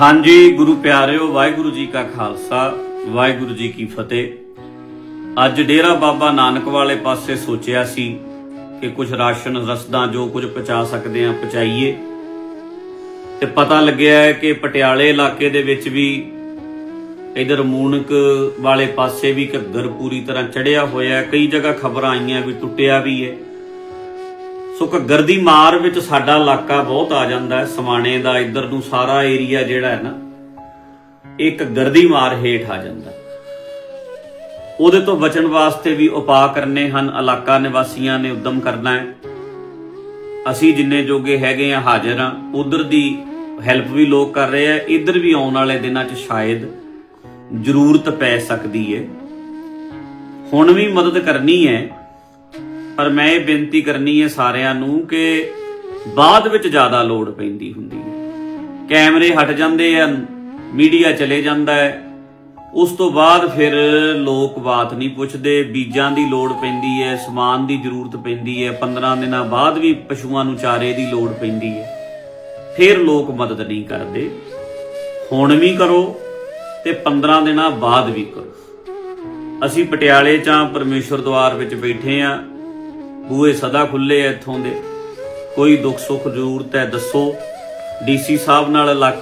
ਹਾਂਜੀ, ਗੁਰੂ ਪਿਆਰਿਓ, ਵਾਹਿਗੁਰੂ ਜੀ ਕਾ ਖਾਲਸਾ, ਵਾਹਿਗੁਰੂ ਜੀ ਕੀ ਫਤਿਹ। ਅੱਜ ਡੇਰਾ ਬਾਬਾ ਨਾਨਕ ਵਾਲੇ ਪਾਸੇ ਸੋਚਿਆ ਸੀ ਕਿ ਕੁਝ ਰਾਸ਼ਨ ਰਸਦਾਂ ਜੋ ਕੁਝ ਪਹੁੰਚਾ ਸਕਦੇ ਆ ਪਹੁੰਚਾਈਏ। ਤੇ ਪਤਾ ਲੱਗਿਆ ਹੈ ਕਿ ਪਟਿਆਲੇ ਇਲਾਕੇ ਦੇ ਵਿੱਚ ਵੀ ਇਧਰ ਮੂਨਕ ਵਾਲੇ ਪਾਸੇ ਵੀ ਘੱਗਰ ਪੂਰੀ ਤਰ੍ਹਾਂ ਚੜਿਆ ਹੋਇਆ ਕਈ ਜਗ੍ਹਾ ਖਬਰਾਂ ਆਈਆਂ ਵੀ, ਟੁੱਟਿਆ ਵੀ ਹੈ। ਸੋ ਘੱਗਰ ਦੀ ਮਾਰ ਵਿੱਚ ਸਾਡਾ ਇਲਾਕਾ ਬਹੁਤ ਆ ਜਾਂਦਾ ਹੈ। ਸਮਾਣੇ ਦਾ, ਇੱਧਰ ਨੂੰ ਸਾਰਾ ਏਰੀਆ ਜਿਹੜਾ ਹੈ ਨਾ ਇਹ ਘੱਗਰ ਦੀ ਮਾਰ ਹੇਠ ਆ ਜਾਂਦਾ ਉਹਦੇ ਤੋਂ ਬਚਣ ਵਾਸਤੇ ਵੀ ਉਪਾਅ ਕਰਨੇ ਹਨ, ਇਲਾਕਾ ਨਿਵਾਸੀਆਂ ਨੇ ਉਦਮ ਕਰਨਾ ਹੈ। ਅਸੀਂ ਜਿੰਨੇ ਜੋਗੇ ਹੈਗੇ ਆ, ਹਾਜ਼ਰ ਆ ਉਧਰ ਦੀ ਹੈਲਪ ਵੀ ਲੋਕ ਕਰ ਰਹੇ ਆ। ਇੱਧਰ ਵੀ ਆਉਣ ਵਾਲੇ ਦਿਨਾਂ 'ਚ ਸ਼ਾਇਦ ਜ਼ਰੂਰਤ ਪੈ ਸਕਦੀ ਹੈ। ਹੁਣ ਵੀ ਮਦਦ ਕਰਨੀ ਹੈ। ਪਰ ਮੈਂ ਇਹ ਬੇਨਤੀ ਕਰਨੀ ਹੈ ਸਾਰਿਆਂ ਨੂੰ ਕਿ ਬਾਅਦ ਵਿੱਚ ਜ਼ਿਆਦਾ ਲੋੜ ਪੈਂਦੀ ਹੁੰਦੀ ਹੈ। ਕੈਮਰੇ ਹਟ ਜਾਂਦੇ ਆ, ਮੀਡੀਆ ਚਲੇ ਜਾਂਦਾ ਹੈ। ਉਸ ਤੋਂ ਬਾਅਦ ਫਿਰ ਲੋਕ ਬਾਤ ਨਹੀਂ ਪੁੱਛਦੇ, ਬੀਜਾਂ ਦੀ ਲੋੜ ਪੈਂਦੀ ਹੈ, ਸਮਾਨ ਦੀ ਜ਼ਰੂਰਤ ਪੈਂਦੀ ਹੈ 15 ਦਿਨਾਂ ਬਾਅਦ ਵੀ ਪਸ਼ੂਆਂ ਨੂੰ ਚਾਰੇ ਦੀ ਲੋੜ ਪੈਂਦੀ ਹੈ। ਫਿਰ ਲੋਕ ਮਦਦ ਨਹੀਂ ਕਰਦੇ। ਹੁਣ ਵੀ ਕਰੋ ਤੇ 15 ਦਿਨਾਂ ਬਾਅਦ ਵੀ ਕਰੋ। ਅਸੀਂ ਪਟਿਆਲੇ ਚਾਂ ਪਰਮੇਸ਼ਵਰ ਦਵਾਰ ਵਿੱਚ ਬੈਠੇ ਆਂ ਬੂਹੇ ਸਦਾ ਖੁੱਲੇ ਆ ਇੱਥੋਂ ਦੇ। ਕੋਈ ਦੁੱਖ ਸੁੱਖ ਜ਼ਰੂਰਤ ਹੈ ਦੱਸੋ। ਡੀਸੀ ਸਾਹਿਬ ਨਾਲ ਇਲਾਕੇ